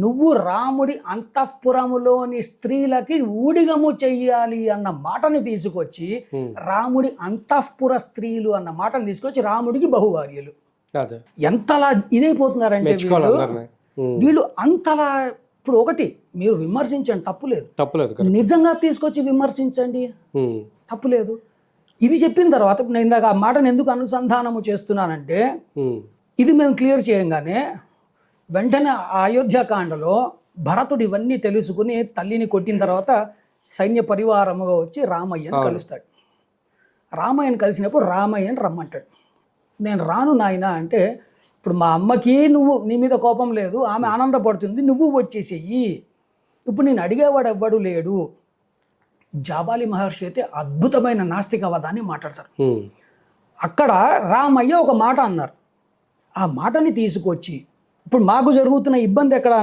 నువ్వు రాముడి అంతఃపురములోని స్త్రీలకి ఊడిగము చెయ్యాలి అన్న మాటని తీసుకొచ్చి. రాముడి అంతఃపుర స్త్రీలు అన్న మాటను తీసుకొచ్చి రాముడికి బహుభార్యలు అదే. ఎంతలా ఇదైపోతున్నారంటే వీళ్ళు అంతలా ఇప్పుడు ఒకటి మీరు విమర్శించండి తప్పులేదు తప్పులేదు నిజంగా తీసుకొచ్చి విమర్శించండి. తప్పులేదు ఇది చెప్పిన తర్వాత నేను ఇందాక ఆ మాటను ఎందుకు అనుసంధానము చేస్తున్నానంటే. ఇది మేము క్లియర్ చేయంగానే వెంటనే అయోధ్యకాండలో భరతుడు ఇవన్నీ తెలుసుకుని తల్లిని కొట్టిన తర్వాత సైన్య పరివారముగా వచ్చి రామయ్యని కలుస్తాడు. రామయ్యని కలిసినప్పుడు రామయ్యని రమ్మంటాడు. నేను రాను నాయన అంటే ఇప్పుడు మా అమ్మకి నువ్వు నీ మీద కోపం లేదు ఆమె ఆనందపడుతుంది నువ్వు వచ్చేసేయి. ఇప్పుడు నేను అడిగేవాడు ఎవ్వడు లేడు. జాబాలి మహర్షి అయితే అద్భుతమైన నాస్తికవాదాన్ని మాట్లాడతారు. అక్కడ రామయ్య ఒక మాట అన్నారు. ఆ మాటని తీసుకొచ్చి ఇప్పుడు మాకు జరుగుతున్న ఇబ్బంది ఎక్కడ